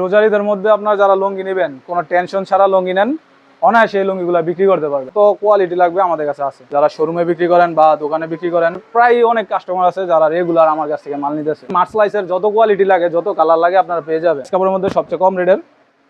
রোজারিদের মধ্যে আপনার যারা লুঙ্গি নেবেন, কোনো টেনশন ছাড়া লুঙ্গি নেন, অনায়াসে এই লুঙ্গিগুলো বিক্রি করতে পারবে তো কোয়ালিটি লাগবে আমাদের কাছে আছে। যারা শোরুমে বিক্রি করেন বা দোকানে বিক্রি করেন, প্রায় অনেক কাস্টমার আছে যারা রেগুলার আমার কাছ থেকে মাল নিতেছে। মার্সলাইসের যত কোয়ালিটি লাগে, যত কালার লাগে, আপনারা পেয়ে যাবেন। কাপড়ের মধ্যে সবচেয়ে কম রেটের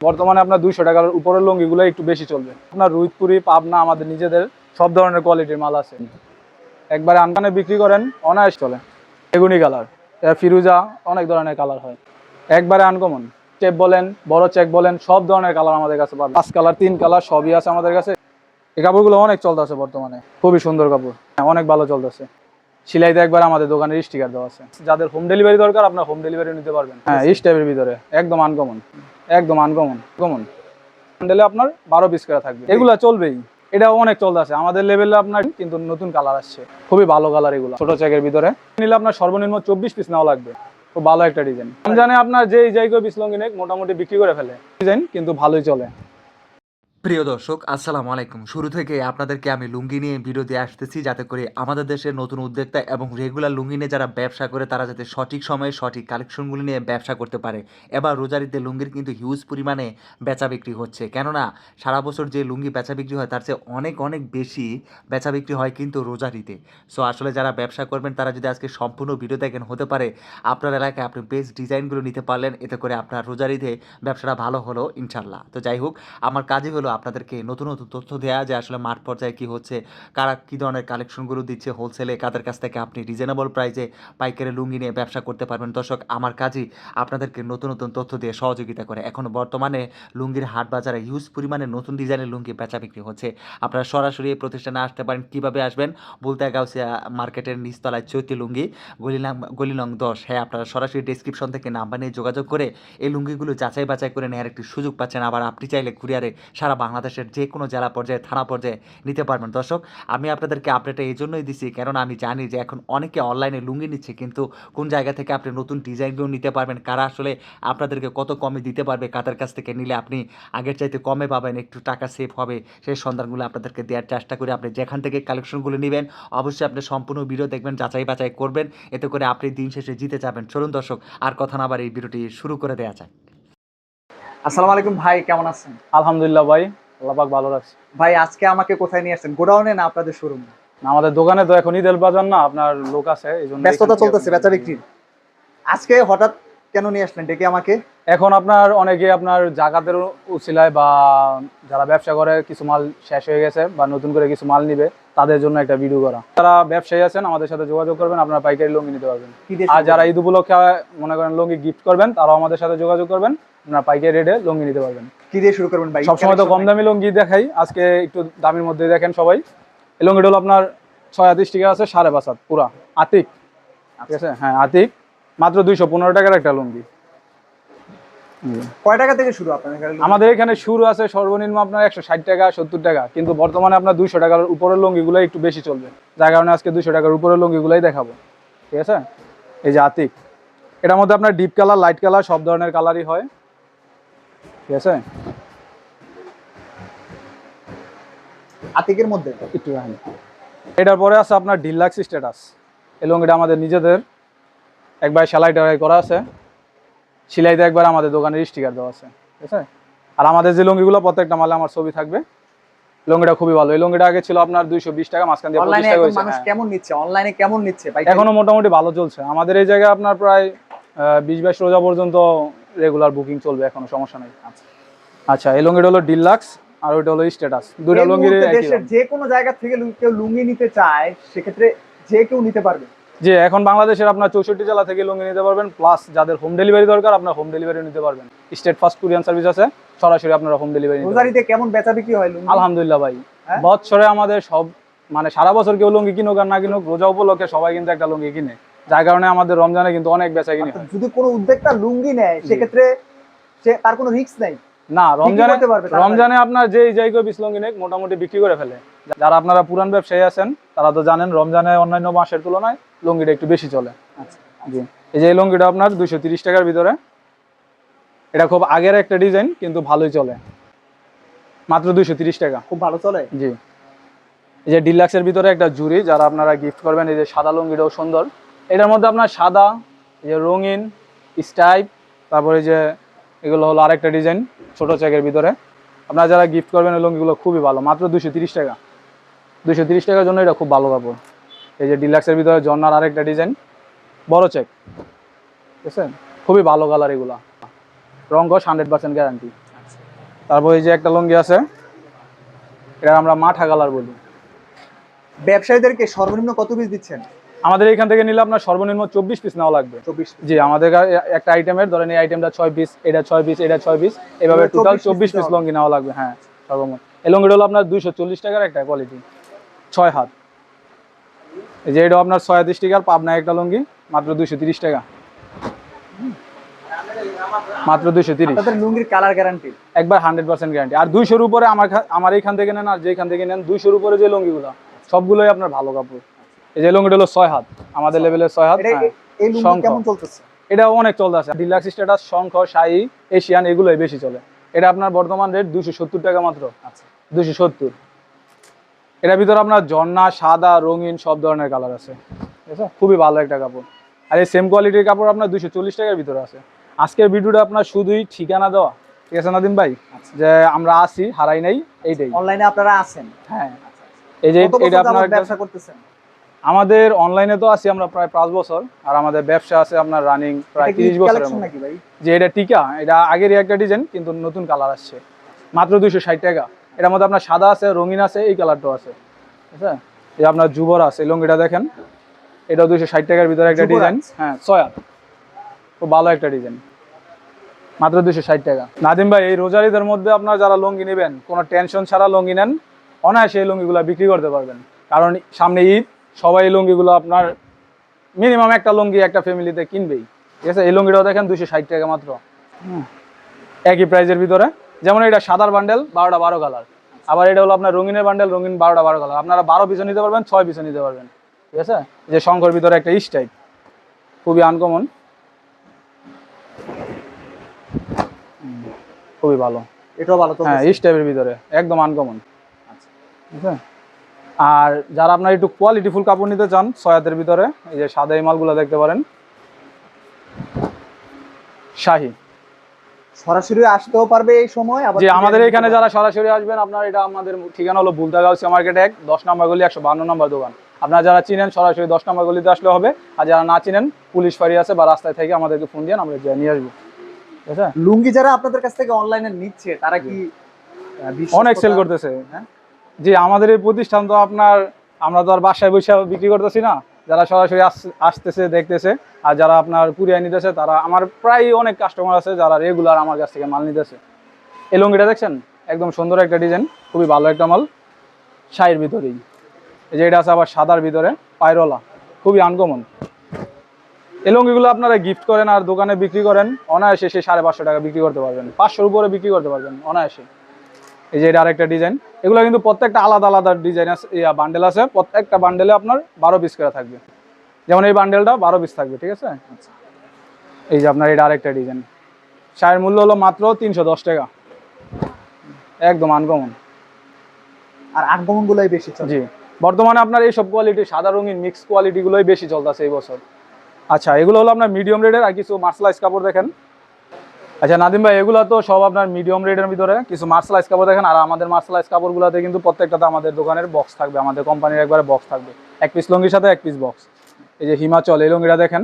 বর্তমানে আপনার দুইশো টাকার উপরের লুঙ্গিগুলো একটু বেশি চলবে। আপনার রুইতপুরি পাবনা, আমাদের নিজেদের সব ধরনের কোয়ালিটির মাল আছে। একবারে আনকানে বিক্রি করেন, অনায়াস চলে। বেগুনি কালার ফিরুজা, অনেক ধরনের কালার হয়। একবারে আনকমন চেক বলেন বড় চেক বলেন সব ধরনের কালার আমাদের কাছে পাবেন। পাঁচ কালার তিন কালার সবই আছে আমাদের কাছে। এই কাপড়গুলো অনেক চলতেছে বর্তমানে। খুবই সুন্দর কাপড়। হ্যাঁ, অনেক ভালো চলতেছে। সিলাইতে একবার আমাদের দোকানের স্টিকার দেওয়া আছে। যাদের হোম ডেলিভারি দরকার আপনার হোম ডেলিভারি নিতে পারবেন। হ্যাঁ এই টাইপের ভিতরে। একদম আনকমন একদম আনকমন কমন হ্যান্ডেলে আপনার বারো পিস করে থাকবে। এগুলা চলবেই। এটা অনেক চলতেছে। আমাদের লেভেলে আপনার কিন্তু নতুন কালার আসছে। খুবই ভালো কালার এগুলো। ছোট চেকের ভিতরে। নিলে আপনার সর্বনিম্ন চব্বিশ পিস নেওয়া লাগবে। খুব ভালো একটা ডিজাইন জানে আপনার যে জায়গায় লঙ্গি নেক, মোটামুটি বিক্রি করে ফেলে। ডিজাইন কিন্তু ভালোই চলে। প্রিয় দর্শক, আসসালামু আলাইকুম। শুরু থেকে আপনাদেরকে আমি লুঙ্গি নিয়ে ভিডিও দিয়ে আসতেছি যাতে করে আমাদের দেশের নতুন উদ্যোক্তা এবং রেগুলার লুঙ্গি নিয়ে যারা ব্যবসা করে, তারা যাতে সঠিক সময়ে সঠিক কালেকশনগুলি নিয়ে ব্যবসা করতে পারে। এবার রোজারিতে লুঙ্গির কিন্তু হিউজ পরিমাণে বেচা বিক্রি হচ্ছে। কেননা, সারা বছর যে লুঙ্গি বেচা বিক্রি হয়, তার চেয়ে অনেক অনেক বেশি বেচা বিক্রি হয় কিন্তু রোজারিতে। সো আসলে যারা ব্যবসা করবেন, তারা যদি আজকে সম্পূর্ণ ভিডিও দেখেন, হতে পারে আপনার এলাকায় আপনি বেস্ট ডিজাইনগুলো নিতে পারলেন, এতে করে আপনার রোজারিতে ব্যবসাটা ভালো হলো ইনশাল্লাহ তো যাই হোক, আমার কাজই হলো আপনাদেরকে নতুন নতুন তথ্য দেওয়া যে আসলে মাঠ পর্যায়ে কী হচ্ছে, কারা কী ধরনের কালেকশনগুলো দিচ্ছে হোলসেলে কাদের কাছ থেকে আপনি রিজনেবল প্রাইসে পাইকারি লুঙ্গি নিয়ে ব্যবসা করতে পারবেন। দর্শক, আমার কাজই আপনাদেরকে নতুন নতুন তথ্য দিয়ে সহযোগিতা করে। এখন বর্তমানে লুঙ্গির হাট বাজারে হিউজ পরিমাণে নতুন ডিজাইনের লুঙ্গি বেচা বিক্রি হচ্ছে। আপনারা সরাসরি এই প্রতিষ্ঠানে আসতে পারেন। কীভাবে আসবেন? বলতে গাউসিয়া মার্কেটের নিচতলায় চৈতি লুঙ্গি, গলিলাম, গলিলং দশ। হ্যাঁ আপনারা সরাসরি ডিসক্রিপশন থেকে নাম্বার নিয়ে যোগাযোগ করে এই লুঙ্গিগুলো যাচাই বাছাই করে নেওয়ার একটি সুযোগ পাচ্ছেন। আবার আপনি চাইলে কুরিয়ারে সারা বাংলাদেশের যে কোনো জেলা পর্যায়ে, থানা পর্যায়ে নিতে পারবেন। দর্শক, আমি আপনাদেরকে আপডেটটা এই জন্যই দিছি কারণ আমি জানি যে এখন অনেকে অনলাইনে লুঙ্গি নিচ্ছে, কিন্তু কোন জায়গা থেকে আপনি নতুন ডিজাইনগুলো নিতে পারবেন, কারা আসলে আপনাদেরকে কত কমে দিতে পারবে, কাদের কাছ থেকে নিলে আপনি আগের চাইতে কমে পাবেন, একটু টাকা সেভ হবে, সেই সন্ধানগুলো আপনাদেরকে দেওয়ার চেষ্টা করে। আপনি যেখান থেকে কালেকশনগুলো নেবেন, অবশ্যই আপনি সম্পূর্ণ ভিডিও দেখবেন, যাচাই বাছাই করবেন, এতে করে আপনি দিন শেষে জিতে যাবেন। চলুন দর্শক, আর কথা না আবার এই ভিডিওটি শুরু করে দেওয়া যায় আসসালামু আলাইকুম ভাই কেমন আছেন? আলহামদুলিল্লাহ ভাই আল্লাহ পাক ভালো রাখছে। ভাই আজকে আমাকে কোথায় নিয়ে আসছেন? গোডাউনে না আপনাদের শোরুম না, আমাদের দোকানে তো এখন ঈদের বাজার না আপনার লোক আছে এই জন্য ব্যস্ততা চলতেছে বেচা বিক্রির আজকে হঠাৎ কেন নিয়ে আসলেন? ডেকে আমাকে? এখন আপনার অনেকে আপনার জাকাতের উচিলায় বা যারা ব্যবসা করে কিছু মাল শেষ হয়ে গেছে বা নতুন করে কিছু মাল নিবে তাদের জন্য একটা ভিডিও করা। যারা ব্যবসায়ী আছেন আমাদের সাথে যোগাযোগ করবেন আপনারা পাইকারি লুঙ্গি নিতে পারবেন। আর যারা ঈদ উপলক্ষে মনে করেন লুঙ্গি গিফট করবেন তারাও আমাদের সাথে যোগাযোগ করবেন আপনারা পাইকারি রেটে লুঙ্গি নিতে পারবেন। কি দিয়ে শুরু করবেন ভাই? সবসময় তো কম দামি লুঙ্গি দেখাই আজকে একটু দামের মধ্যে দেখেন সবাই। এই লুঙ্গিটা হলো আপনার ছয় হাতি স্টিকার আছে সাড়ে পাঁচ হাত পুরা। আতিক। ঠিক আছে? হ্যাঁ আতিক। মাত্র দুইশো পনেরো টাকার একটা লুঙ্গি। কয় টাকা থেকে শুরু আপনাদের এখানে? আমাদের এখানে শুরু আছে সর্বনিম্ন আপনার একশো ষাট টাকা সত্তর টাকা। কিন্তু বর্তমানে আপনার দুইশো টাকার উপরের লুঙ্গিগুলো একটু বেশি চলবে। যার কারণে আজকে দুইশো টাকার উপরের লুঙ্গিগুলোই দেখাবো। ঠিক আছে? এই যে আতিক। এটার মধ্যে আপনার ডিপ কালার লাইট কালার সব ধরনের কালারই হয়। ঠিক আছে? আতিকের মধ্যে? একটু এটার পরে আছে আপনার ডিলাক্স স্ট্যাটাস এই লুঙ্গিটা আমাদের নিজেদের। একবার সেলাই টেলাই করা আছে সিলাইতে একবার আমাদের দোকানের স্টিকার দেওয়া আছে ঠিক আছে? আর আমাদের যে লুঙ্গিগুলো প্রত্যেকটা মালে আমার ছবি থাকবে। লুঙ্গিটা খুবই ভালো। এই লুঙ্গিটা আগে ছিল আপনার দুইশো বিশ টাকা মাঝখান দিয়ে টাকা হয়েছে। মানুষ হ্যাঁ। কেমন নিচ্ছে? অনলাইনে কেমন নিচ্ছে? ভাই এখনও মোটামুটি ভালো চলছে। আমাদের এই জায়গায় আপনার প্রায় বিশ বাইশ রোজা পর্যন্ত রেগুলার বুকিং চলবে এখনও সমস্যা নেই। আচ্ছা এই লুঙ্গিটা হলো ডিলাক্স আর ওইটা হলো স্ট্যাটাস। দুইটা লুঙ্গির যে কোনো জায়গা থেকে কেউ লুঙ্গি নিতে চায় সেক্ষেত্রে যে কেউ নিতে পারবে। যে এখন বাংলাদেশের আপনার চৌষট্টি জেলা থেকে লুঙ্গি নিতে পারবেন প্লাস যাদের হোম ডেলিভারি দরকার আপনার হোম ডেলিভারি নিতে পারবেন। স্টেট ফার্স্ট কুরিয়ান সার্ভিস আছে সরাসরি আপনারা হোম ডেলিভারি রোজারিতে কেমন বেচা বিক্রি হয় আলহামদুলিল্লাহ ভাই হ্যাঁ? বছরে আমাদের সব মানে সারা বছর কেউ লুঙ্গি কিনুক আর না কিনুক রোজা উপলক্ষে সবাই কিন্তু একটা লুঙ্গি কিনে। যার কারণে আমাদের রমজানে কিন্তু অনেক বেচা কিনে যদি কোনো উদ্যোক্তা লুঙ্গি নেয় সেক্ষেত্রে সে তার কোনো রিস্ক নাই? না রমজানে। রমজানে আপনার যেই জায়গায় বিশ লুঙ্গি নেক মোটামুটি বিক্রি করে ফেলে। যারা আপনারা পুরান ব্যবসায়ী আছেন তারা তো জানেন রমজানে অন্যান্য মাসের তুলনায় লুঙ্গিটা একটু বেশি চলে। আচ্ছা জি। এই যে এই লুঙ্গিটা আপনার দুইশো টাকার ভিতরে এটা খুব আগের একটা ডিজাইন কিন্তু ভালোই চলে। মাত্র দুইশো টাকা। খুব ভালো চলে? জি। এই যে ডিলাক্সের ভিতরে একটা জুড়ি যারা আপনারা গিফট করবেন এই যে সাদা লুঙ্গিটাও সুন্দর। এটার মধ্যে আপনার সাদা এই যে রঙিন স্টাইপ তারপরে যে এগুলো হলো আরেকটা ডিজাইন ছোট চেকের ভিতরে। আপনারা যারা গিফট করবেন এই লুঙ্গিগুলো খুবই ভালো মাত্র দুশো তিরিশ টাকা। দুশো তিরিশ টাকার জন্য এটা খুব ভালো কাপড়। এই যে ডিলাক্সের ভিতরে জন্নার আরেকটা ডিজাইন বড় চেক ঠিক আছে খুবই ভালো কালার এগুলা। রং কস হান্ড্রেড পার্সেন্ট গ্যারান্টি তারপর এই যে একটা লুঙ্গি আছে এটা আমরা মাঠা কালার বলি। ব্যবসায়ীদেরকে সর্বনিম্ন কত পিস দিচ্ছেন? আমাদের এখান থেকে নিলে আপনার সর্বনিম্ন চব্বিশ পিস নেওয়া লাগবে। চব্বিশ জি আমাদের একটা আইটেমের ধরেন এই আইটেমটা ছয় পিস এটা ছয় পিস এটা ছয় পিস এভাবে টোটাল চব্বিশ পিস। লঙ্গি নেওয়া লাগবে হ্যাঁ সর্বমোট। এই লঙ্গিটা হলো আপনার দুইশো চল্লিশ টাকার একটা কোয়ালিটি ছয় হাত। এই যে এটা আপনার ছয়াত্রিশ টাকার পাবনা একটা লঙ্গি মাত্র দুইশো তিরিশ টাকা। মাত্র দুইশো তিরিশ। লুঙ্গির কালার গ্যারান্টি একবার হান্ড্রেড পার্সেন্ট গ্যারান্টি আর দুইশোর উপরে আমার আমার এইখান থেকে নেন আর যেখান থেকে নেন দুইশোর উপরে যে লঙ্গিগুলো সবগুলোই আপনার ভালো কাপড়। এই যে লুঙ্গিটা হলো ছয় হাত আমাদের লেভেলের ছয় হাত এটা হ্যাঁ। কেমন চলতেছে? এটা অনেক চলতে আছে। Deluxe status Shankha Shahi Asian এগুলোই বেশি চলে। এটা আপনার বর্তমান রেট দুশো সত্তর টাকা মাত্র। আচ্ছা। দুশো সত্তর। এটার ভিতরে আপনার ঝর্ণা সাদা রঙিন সব ধরনের কালার আছে। ঠিক আছে? খুবই ভালো একটা কাপড়। আর এই সেম কোয়ালিটির কাপড় আপনার দুশো চল্লিশ টাকার ভিতরে আছে। আজকের ভিডিওটা আপনার শুধুই ঠিকানা দেওয়া। ঠিক আছে নাদিম ভাই? যে আমরা আসি হারাই নাই এইটাই। অনলাইনে আপনারা আছেন? হ্যাঁ। এই যে এটা আপনার ব্যবসা করতেছেন? আমাদের অনলাইনে তো আছি আমরা প্রায় পাঁচ বছর। আর আমাদের ব্যবসা আছে আপনার রানিং প্রায় তিরিশ বছরের ভাই? যে এটা টিকা এটা আগেরই একটা ডিজাইন কিন্তু নতুন কালার আসছে। মাত্র দুইশো ষাট টাকা। এটার মধ্যে আপনার সাদা আছে রঙিন আছে এই কালারটাও আছে। ঠিক আছে এই আপনার যুবর আছে লুঙ্গিটা দেখেন। এটা দুইশো ষাট টাকার ভিতরে একটা ডিজাইন। হ্যাঁ ছয়া খুব ভালো একটা ডিজাইন। মাত্র দুইশো ষাট টাকা। নাদিম ভাই এই রোজারিদের মধ্যে আপনার যারা লুঙ্গি নেবেন কোনো টেনশন ছাড়া লুঙ্গি নেন। অনায়াসে এই লুঙ্গিগুলো বিক্রি করতে পারবেন। কারণ সামনে ঈদ সবাই এই লুঙ্গিগুলো আপনার মিনিমাম একটা লুঙ্গি একটা ফ্যামিলিতে কিনবেই। ঠিক আছে? এই লুঙ্গিটাও দেখেন দুশো ষাট টাকা মাত্র। হুম। একই প্রাইজের ভিতরে। যেমন এটা সাদার বান্ডেল বারোটা বারো কালার আবার এটা হলো আপনার রঙিনের বান্ডেল রঙিন বারোটা বারো কালার আপনারা বারো পিছু নিতে পারবেন ছয় পিছু নিতে পারবেন। ঠিক আছে? যে শঙ্কর ভিতরে একটা ইস টাইপ খুবই আনকমন খুবই ভালো। এটাও ভালো হ্যাঁ ইস টাইপের ভিতরে। একদম আনকমন আচ্ছা। ঠিক আছে? আর যারা আপনার একটু কোয়ালিটিফুল কাপড় নিতে চান সয়াতের ভিতরে এই যে সাদা এই মালগুলো দেখতে পারেন। শাহি। সরাসরি আসতেও পারবে এই সময় আবার আমাদের এখানে যারা সরাসরি আসবেন আপনার এটা আমাদের ঠিকানা হলো বুলতা গাউসিয়া মার্কেট এক দশ নম্বর গলি একশো বান্ন নম্বর দোকান। আপনারা যারা চিনেন সরাসরি দশ নম্বর গলিতে আসলে হবে। আর যারা না চিনেন পুলিশ ফাঁড়ি আছে বা রাস্তায় থেকে আমাদেরকে ফোন দিয়ে আমরা নিয়ে আসব। ঠিক আছে? লুঙ্গি যারা আপনাদের কাছ থেকে অনলাইনে নিচ্ছে তারা কি অনেক সেল করতেছে। হ্যাঁ? জি আমাদের এই প্রতিষ্ঠান তো আপনার আমরা তো আর বাসায় বসে বিক্রি করতেছি না। যারা সরাসরি আস- আসতেছে, দেখতেছে, আর যারা আপনার কুরিয়ার নিতেছে, তারা আমার প্রায় অনেক কাস্টমার আছে যারা রেগুলার আমার কাছ থেকে মাল নিতেছে। এই লুঙ্গিটা দেখছেন? একদম সুন্দর একটা ডিজাইন খুবই ভালো একটা মাল। শাড়ির ভিতরেই। এই যে এটা আছে আবার সাদার ভিতরে, পায়রলা, খুবই আনকমন এই লুঙ্গিগুলো আপনারা গিফট করেন আর দোকানে বিক্রি করেন, অনায়াসে সে সাড়ে পাঁচশো টাকা বিক্রি করতে পারবেন। পাঁচশোর উপরে বিক্রি করতে পারবেন, অনায়াসে। এই যে এটা আরেকটা ডিজাইন। এগুলো কিন্তু প্রত্যেকটা আলাদা আলাদা ডিজাইন আছে বান্ডেল আছে। প্রত্যেকটা বান্ডেলে আপনার বারো পিস করে থাকবে। যেমন এই বান্ডেলটা বারো পিস থাকবে ঠিক আছে? এই যে আপনার এটা আরেকটা ডিজাইন। শায়ের মূল্য হলো মাত্র তিনশো দশ টাকা। একদম আনকমন আর আগমন গুলোই বেশি জি। বর্তমানে আপনার এইসব কোয়ালিটি সাদা রঙিন মিক্স কোয়ালিটিগুলোই বেশি চলতেছে এই বছর। আচ্ছা এগুলো হলো আপনার মিডিয়াম রেটের আর কিছু মার্শালাইজ কাপড় দেখেন। আচ্ছা নাদিম ভাই এগুলো তো সব আপনার মিডিয়াম রেটের ভিতরে। কিছু মার্শালাইজ কাপড় দেখেন আর আমাদের মার্শালাইজ কাপড়গুলোতে কিন্তু প্রত্যেকটাতে আমাদের দোকানের বক্স থাকবে আমাদের কোম্পানির একবারে বক্স থাকবে। এক পিস লঙ্গির সাথে এক পিস বক্স এই যে হিমাচল এই লঙ্গিটা দেখেন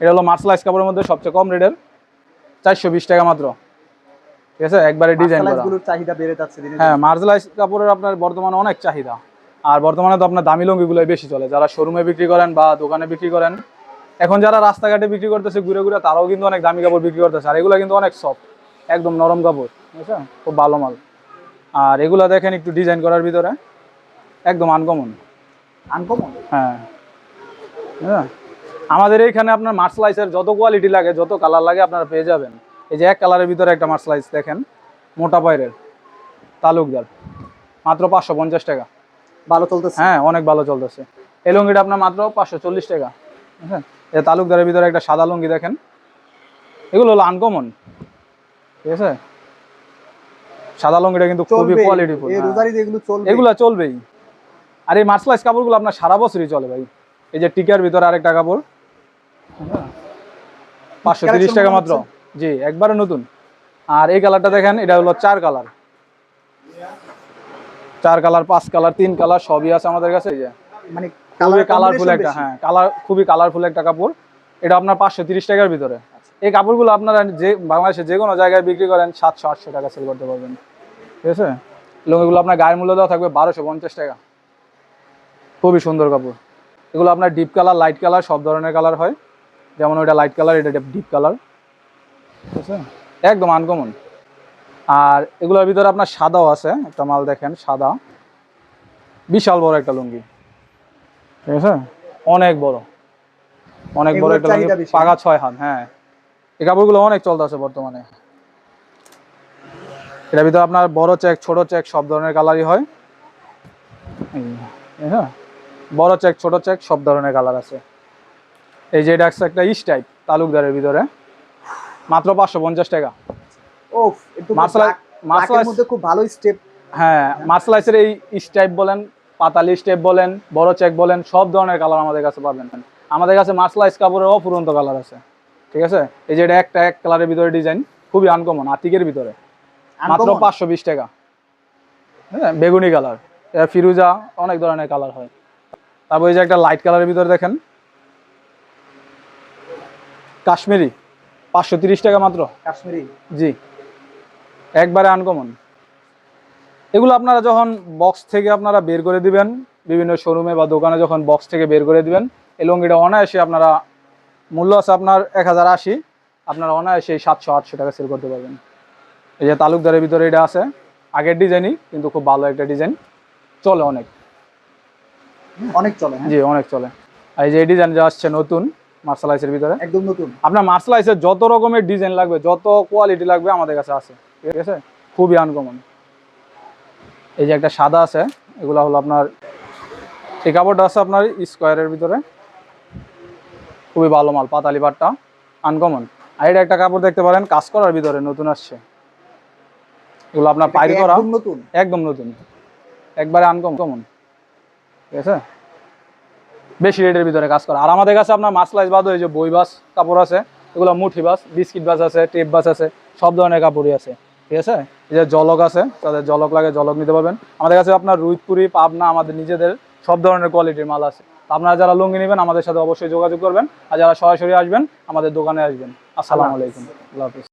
এটা হলো মার্শালাইজ কাপড়ের মধ্যে সবচেয়ে কম রেটের চারশো বিশ টাকা মাত্র। ঠিক আছে? একবারে ডিজাইন চাহিদা বেড়ে যাচ্ছে। হ্যাঁ মার্শালাইজ কাপড়ের আপনার বর্তমানে অনেক চাহিদা। আর বর্তমানে তো আপনার দামি লুঙ্গিগুলোই বেশি চলে। যারা শোরুমে বিক্রি করেন বা দোকানে বিক্রি করেন এখন যারা রাস্তাঘাটে বিক্রি করতেছে ঘুরে ঘুরে তারাও কিন্তু অনেক দামি কাপড় বিক্রি করতেছে। আর এগুলো কিন্তু অনেক সফট একদম নরম কাপড় বুঝছেন খুব ভালো মাল। আর এগুলো দেখেন একটু ডিজাইন করার ভিতরে একদম আনকমন আনকমন হ্যাঁ। হ্যাঁ আমাদের এইখানে আপনার মার্শালাইজের যত কোয়ালিটি লাগে যত কালার লাগে আপনারা পেয়ে যাবেন। এই যে এক কালারের ভিতরে একটা মার্শালাইজ দেখেন মোটা পায়রের তালুকদার। মাত্র পাঁচশো পঞ্চাশ টাকা। ভালো চলতেছে? হ্যাঁ অনেক ভালো চলতেছে। এই লুঙ্গিটা আপনার মাত্র পাঁচশো চল্লিশ টাকা। হ্যাঁ এই তালুকদারের ভিতরে একটা সাদা লুঙ্গি দেখেন। এগুলো হলো আনকমন ঠিক আছে? সাদা লুঙ্গিটা কিন্তু খুবই কোয়ালিটিফুল এগুলো চলবেই। আর এই মার্শালাইজ কাপড়গুলো আপনার সারা বছরই চলে ভাই। এই যে টিকার ভিতরে আরেকটা কাপড়। পাঁচশো তিরিশ টাকা মাত্র। জি একবারে নতুন। আর এই কালারটা দেখেন এটা হলো চার কালার। চার কালার পাঁচ কালার তিন কালার সবই আছে আমাদের কাছে। এই যে মানে খুবই কালার কালারফুল একটা হ্যাঁ কালার খুবই কালারফুল একটা কাপড়। এটা আপনার পাঁচশো তিরিশ টাকার ভিতরে। এই কাপড়গুলো আপনারা যে বাংলাদেশে যে কোনো জায়গায় বিক্রি করেন সাতশো আটশো টাকা সেল করতে পারবেন। ঠিক আছে? লুঙ্গিগুলো আপনার গায়ের মূল্য দেওয়া থাকবে বারোশো পঞ্চাশ টাকা। খুবই সুন্দর কাপড়। এগুলো আপনার ডিপ কালার লাইট কালার সব ধরনের কালার হয়। যেমন ওইটা লাইট কালার এটা ডিপ কালার ঠিক আছে? একদম আনকমন আর এগুলোর ভিতরে আপনার সাদাও আছে একটা মাল দেখেন সাদা। বিশাল বড় একটা লুঙ্গি। ঠিক আছে? অনেক বড়। অনেক বড় একটা লুঙ্গি পাগা ছয় হাত হ্যাঁ। এই কাপড়গুলো অনেক চলতেছে বর্তমানে। এটার ভিতরে আপনার বড় চেক ছোট চেক সব ধরনের কালারই হয়। হ্যাঁ? বড় চেক ছোট চেক সব ধরনের কালার আছে। এই যে এটা একটা ইস টাইপ তালুকদারের ভিতরে। মাত্র পাঁচশো পঞ্চাশ টাকা। ও মার্শাল- মার্শাল খুব ভালো স্টেপ হ্যাঁ মার্শালাইসের এই স্টাইপ বলেন পাতালি স্টেপ বলেন বড় চেক বলেন সব ধরনের কালার আমাদের কাছে পাবেন। আমাদের কাছে মার্শালাইজ কাপড়ের অপুরন্ত কালার আছে। ঠিক আছে? এই যে এটা একটা এক কালারের ভিতরে ডিজাইন খুবই আনকমন আতিকের ভিতরে। মাত্র পাঁচশো বিশ টাকা। হ্যাঁ বেগুনি কালার এটা ফিরুজা অনেক ধরনের কালার হয়। তারপর এই যে একটা লাইট কালারের ভিতরে দেখেন। কাশ্মীরি পাঁচশো তিরিশ টাকা মাত্র। কাশ্মীরি। জি। একবারে আনকমন এগুলো আপনারা যখন বক্স থেকে আপনারা বের করে দিবেন বিভিন্ন শোরুমে বা দোকানে যখন বক্স থেকে বের করে দিবেন এই লুঙ্গিটা অনায়াসে আপনারা মূল্য আছে আপনার এক হাজার আশি আপনারা অনায়াসে এই সাতশো আটশো টাকা সেল করতে পারবেন। এই যে তালুকদারের ভিতরে এটা আছে আগের ডিজাইনই কিন্তু খুব ভালো একটা ডিজাইন। চলে অনেক। অনেক চলে হ্যাঁ। জি অনেক চলে। আর এই যে এই ডিজাইন যা আসছে নতুন মার্শালাইসের ভিতরে। একদম নতুন। আপনার মার্শাল মার্শালাইসের যত রকমের ডিজাইন লাগবে যত কোয়ালিটি লাগবে আমাদের কাছে আছে। ঠিক আছে? খুবই আনকমন এই যে একটা সাদা আছে এগুলো হলো আপনার এই কাপড়টা আছে আপনার স্কোয়ারের ভিতরে। খুবই ভালো মাল পাতালি পাটটা আনকমন আর এটা একটা কাপড় দেখতে পারেন কাজ করার ভিতরে নতুন আসছে। এগুলো আপনার পাইর করা? নতুন? একদম নতুন। একবারে আনকম কমন ঠিক আছে? বেশি রেটের ভিতরে কাজ করা। আর আমাদের কাছে আপনার মাসলাইজ বাদ এই যে বই বাস কাপড় আছে এগুলো মুঠি বাস বিস্কিট বাস আছে টেপ বাস আছে সব ধরনের কাপড়ই আছে। ঠিক আছে? এই যে জলক আছে, তাদের জলক লাগে, জলক নিতে পারবেন। আমাদের কাছে আপনার রুইতপুরি, পাবনা, আমাদের নিজেদের সব ধরনের কোয়ালিটির মাল আছে। আপনারা যারা লুঙ্গি নেবেন, আমাদের সাথে অবশ্যই যোগাযোগ করবেন। আর যারা সরাসরি আসবেন, আমাদের দোকানে আসবেন। আসসালামু আলাইকুম। আল্লাহ হাফিজ।